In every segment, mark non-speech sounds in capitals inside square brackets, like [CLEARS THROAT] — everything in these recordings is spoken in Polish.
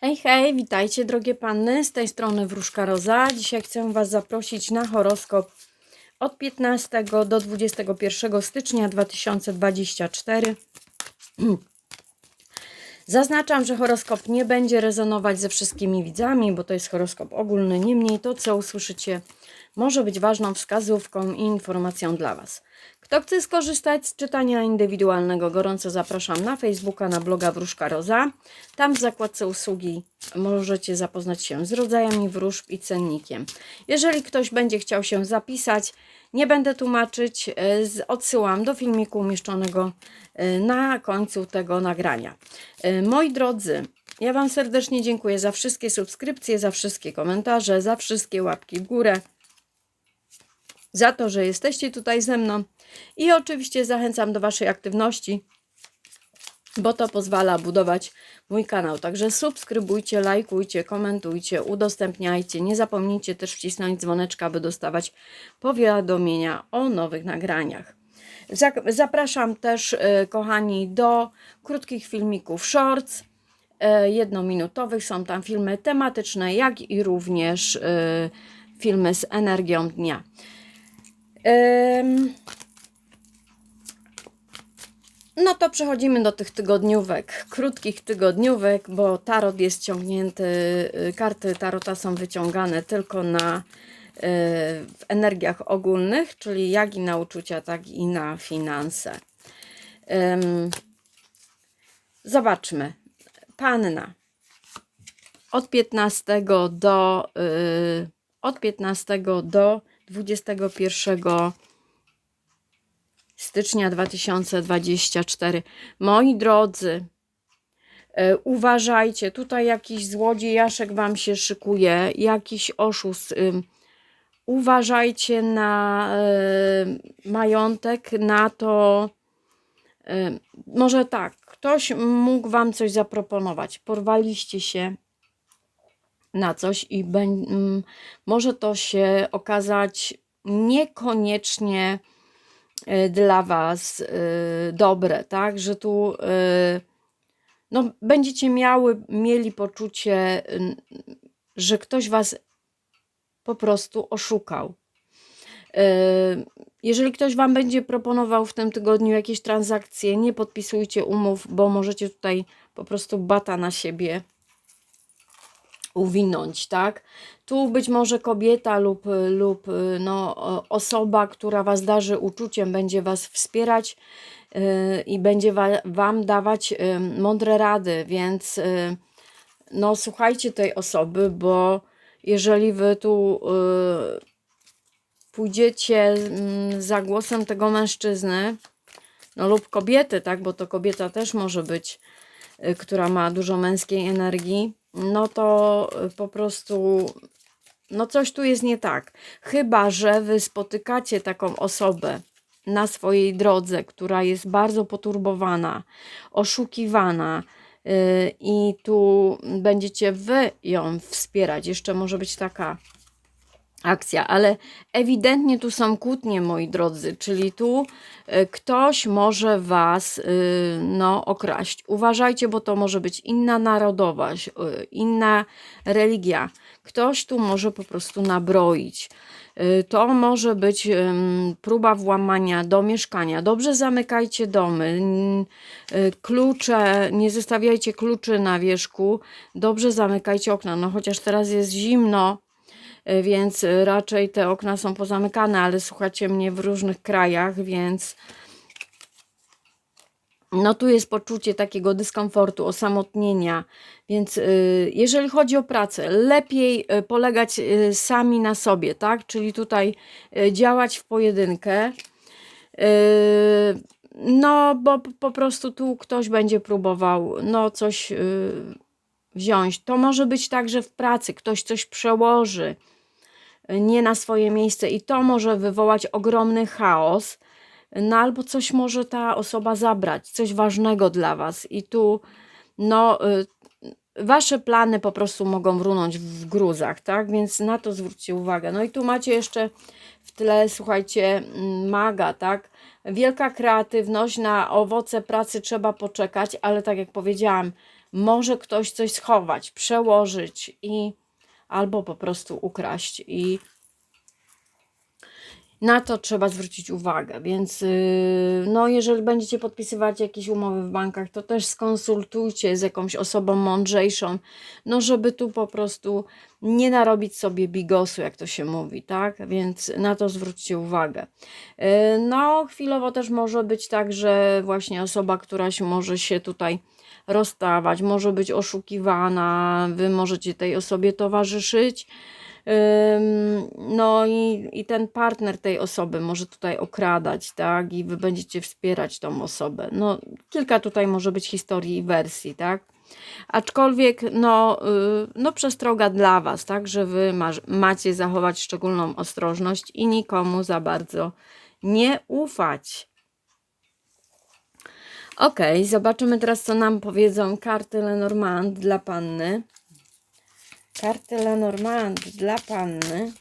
Hej, hej, witajcie drogie panny, z tej strony Wróżka Roza. Dzisiaj chcę Was zaprosić na horoskop od 15 do 21 stycznia 2024. [CLEARS THROAT] Zaznaczam, że horoskop nie będzie rezonować ze wszystkimi widzami, bo to jest horoskop ogólny. Niemniej to, co usłyszycie, może być ważną wskazówką i informacją dla Was. Kto chce skorzystać z czytania indywidualnego, gorąco zapraszam na Facebooka, na bloga Wróżka Roza. Tam w zakładce usługi możecie zapoznać się z rodzajami wróżb i cennikiem. Jeżeli ktoś będzie chciał się zapisać, nie będę tłumaczyć, e, odsyłam do filmiku umieszczonego e, na końcu tego nagrania. E, Moi drodzy, ja Wam serdecznie dziękuję za wszystkie subskrypcje, za wszystkie komentarze, za wszystkie łapki w górę za to, że jesteście tutaj ze mną i oczywiście zachęcam do Waszej aktywności, bo to pozwala budować mój kanał. Także subskrybujcie, lajkujcie, komentujcie, udostępniajcie. Nie zapomnijcie też wcisnąć dzwoneczka, by dostawać powiadomienia o nowych nagraniach. Zapraszam też, e, kochani, do krótkich filmików shorts e, jednominutowych. Są tam filmy tematyczne, jak i również e, filmy z energią dnia. No to przechodzimy do tych tygodniówek, krótkich tygodniówek, bo tarot jest ciągnięty, y, karty tarota są wyciągane tylko na y, w energiach ogólnych, czyli jak i na uczucia, tak i na finanse. Zobaczmy. Panna od 15 do y, od 15 do 21 stycznia 2024. Moi drodzy, e, uważajcie, tutaj jakiś złodziejaszek wam się szykuje, jakiś oszust. Uważajcie na e, majątek, na to, e, może tak, ktoś mógł wam coś zaproponować, porwaliście się na coś i może to się okazać niekoniecznie dla Was y, dobre, tak? Że tu y, no, będziecie miały, mieli poczucie, y, że ktoś Was po prostu oszukał. Y, Jeżeli ktoś Wam będzie proponował w tym tygodniu jakieś transakcje, nie podpisujcie umów, bo możecie tutaj po prostu bata na siebie uwinąć, tak? Tu być może kobieta lub, lub no, o- osoba, która Was darzy uczuciem, będzie Was wspierać yy, i będzie wa, Wam dawać yy, mądre rady, więc yy, no, słuchajcie tej osoby, bo jeżeli Wy tu yy, pójdziecie mm, za głosem tego mężczyzny, no lub kobiety, tak, bo to kobieta też może być, y, która ma dużo męskiej energii, no to y, po prostu, no coś tu jest nie tak. Chyba, że wy spotykacie taką osobę na swojej drodze, która jest bardzo poturbowana, oszukiwana, y, i tu będziecie wy ją wspierać. Jeszcze może być taka akcja, ale ewidentnie tu są kłótnie, moi drodzy, czyli tu y, ktoś może was y, no, okraść. Uważajcie, bo to może być inna narodowość, y, inna religia. Ktoś tu może po prostu nabroić. Y, To może być próba włamania do mieszkania. Dobrze zamykajcie domy. Klucze, nie zostawiajcie kluczy na wierzchu. Dobrze zamykajcie okna. No chociaż teraz jest zimno, więc y, raczej te okna są pozamykane, ale słuchacie mnie w różnych krajach, więc no tu jest poczucie takiego dyskomfortu, osamotnienia, więc y, jeżeli chodzi o pracę, lepiej polegać sami na sobie, tak? Czyli tutaj działać w pojedynkę. No, bo po prostu tu ktoś będzie próbował no coś wziąć. To może być tak, że w pracy ktoś coś przełoży nie na swoje miejsce i to może wywołać ogromny chaos. No albo coś może ta osoba zabrać, coś ważnego dla Was i tu no y, Wasze plany po prostu mogą runąć w gruzach, tak? Więc na to zwróćcie uwagę. No i tu macie jeszcze w tle, słuchajcie, mm, maga, tak? Wielka kreatywność, na owoce pracy trzeba poczekać, ale tak jak powiedziałam, może ktoś coś schować, przełożyć i albo po prostu ukraść i na to trzeba zwrócić uwagę, więc yy, no, jeżeli będziecie podpisywać jakieś umowy w bankach, to też skonsultujcie z jakąś osobą mądrzejszą, no żeby tu po prostu nie narobić sobie bigosu, jak to się mówi, tak? Więc na to zwróćcie uwagę. Yy, no, chwilowo też może być tak, że właśnie osoba, któraś może się tutaj rozstawać, może być oszukiwana, wy możecie tej osobie towarzyszyć. No i, i ten partner tej osoby może tutaj okradać, tak? I wy będziecie wspierać tą osobę. No, kilka tutaj może być historii i wersji, tak? Aczkolwiek, no, y, no przestroga dla Was, tak? Że Wy ma, macie zachować szczególną ostrożność i nikomu za bardzo nie ufać. Ok, zobaczymy teraz, co nam powiedzą karty Lenormand dla panny. Karty Lenormand dla panny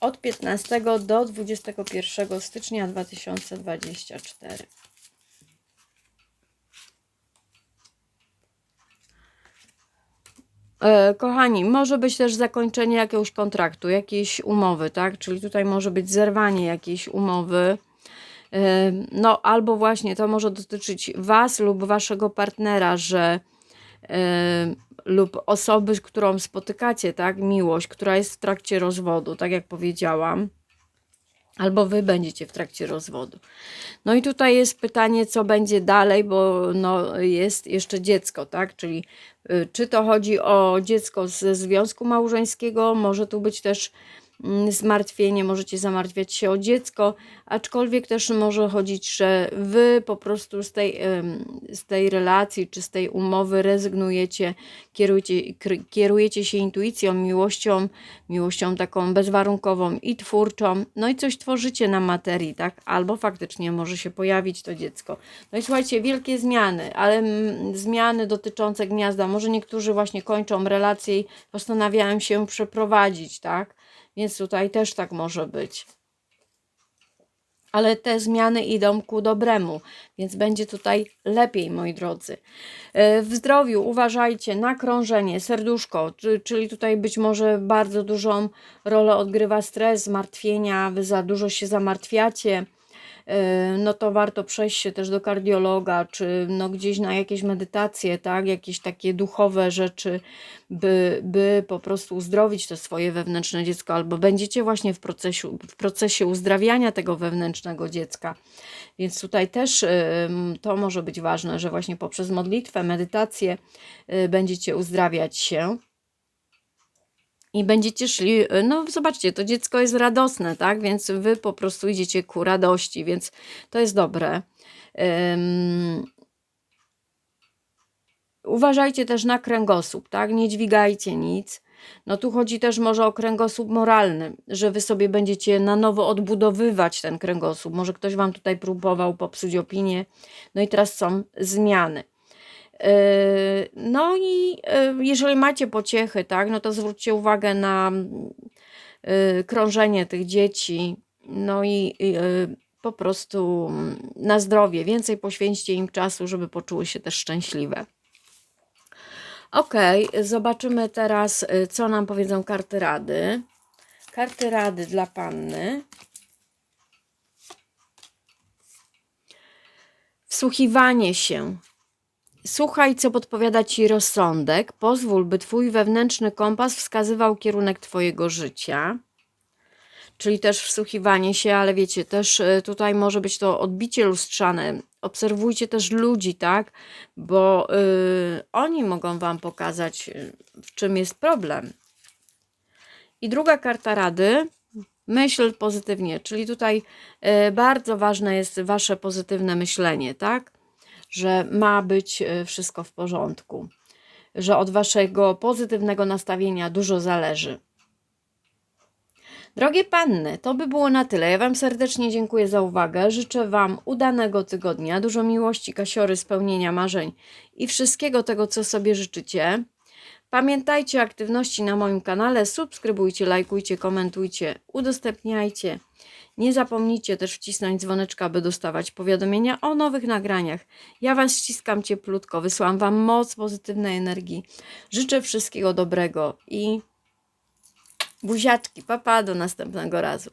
od 15 do 21 stycznia 2024. E, kochani, może być też zakończenie jakiegoś kontraktu, jakiejś umowy, tak? Czyli tutaj może być zerwanie jakiejś umowy. No, albo właśnie to może dotyczyć Was lub Waszego partnera, że lub osoby, z którą spotykacie, tak, miłość, która jest w trakcie rozwodu, tak jak powiedziałam, albo wy będziecie w trakcie rozwodu. No i tutaj jest pytanie, co będzie dalej, bo no, jest jeszcze dziecko, tak, czyli y, czy to chodzi o dziecko ze związku małżeńskiego, może tu być też zmartwienie, możecie zamartwiać się o dziecko, aczkolwiek też może chodzić, że wy po prostu z tej, z tej relacji czy z tej umowy rezygnujecie, kierujecie, kierujecie się intuicją, miłością, miłością taką bezwarunkową i twórczą, no i coś tworzycie na materii, tak? Albo faktycznie może się pojawić to dziecko. No i słuchajcie, wielkie zmiany, ale zmiany dotyczące gniazda, może niektórzy właśnie kończą relacje i postanawiają się przeprowadzić, tak? Więc tutaj też tak może być. Ale te zmiany idą ku dobremu, więc będzie tutaj lepiej, moi drodzy. E, w zdrowiu uważajcie na krążenie, serduszko, czyli tutaj być może bardzo dużą rolę odgrywa stres, zmartwienia, wy za dużo się zamartwiacie no to warto przejść się też do kardiologa, czy no gdzieś na jakieś medytacje, tak, jakieś takie duchowe rzeczy, by, by po prostu uzdrowić to swoje wewnętrzne dziecko, albo będziecie właśnie w procesie, w procesie uzdrawiania tego wewnętrznego dziecka. Więc tutaj też to może być ważne, że właśnie poprzez modlitwę, medytację y, będziecie uzdrawiać się i będziecie szli, no zobaczcie, to dziecko jest radosne, tak? Więc wy po prostu idziecie ku radości, więc to jest dobre. Um, uważajcie też na kręgosłup, tak? Nie dźwigajcie nic. No tu chodzi też może o kręgosłup moralny, że wy sobie będziecie na nowo odbudowywać ten kręgosłup. Może ktoś wam tutaj próbował popsuć opinię. No i teraz są zmiany. Yy, no i yy, jeżeli macie pociechy, tak, no to zwróćcie uwagę na yy, krążenie tych dzieci, no i po prostu na zdrowie. Więcej poświęćcie im czasu, żeby poczuły się też szczęśliwe. Ok, zobaczymy teraz, co nam powiedzą karty rady. Karty rady dla panny. Wsłuchiwanie się Słuchaj, co podpowiada ci rozsądek. Pozwól, by twój wewnętrzny kompas wskazywał kierunek twojego życia. Czyli też wsłuchiwanie się, ale wiecie, też e, tutaj może być to odbicie lustrzane. Obserwujcie też ludzi, tak? Bo yy, oni mogą wam pokazać, e, w czym jest problem. I druga karta rady. Myśl pozytywnie, czyli tutaj yy, bardzo ważne jest wasze pozytywne myślenie, tak? Że ma być e, wszystko w porządku, że od waszego pozytywnego nastawienia dużo zależy. Drogie panny, to by było na tyle. Ja Wam serdecznie dziękuję za uwagę. Życzę Wam udanego tygodnia, dużo miłości, kasiory, spełnienia marzeń i wszystkiego tego, co sobie życzycie. Pamiętajcie o aktywności na moim kanale. Subskrybujcie, lajkujcie, komentujcie, udostępniajcie. Nie zapomnijcie też wcisnąć dzwoneczka, by dostawać powiadomienia o nowych nagraniach. Ja Was ściskam cieplutko, wysyłam Wam moc pozytywnej energii. Życzę wszystkiego dobrego i buziaczki. Papa, do następnego razu.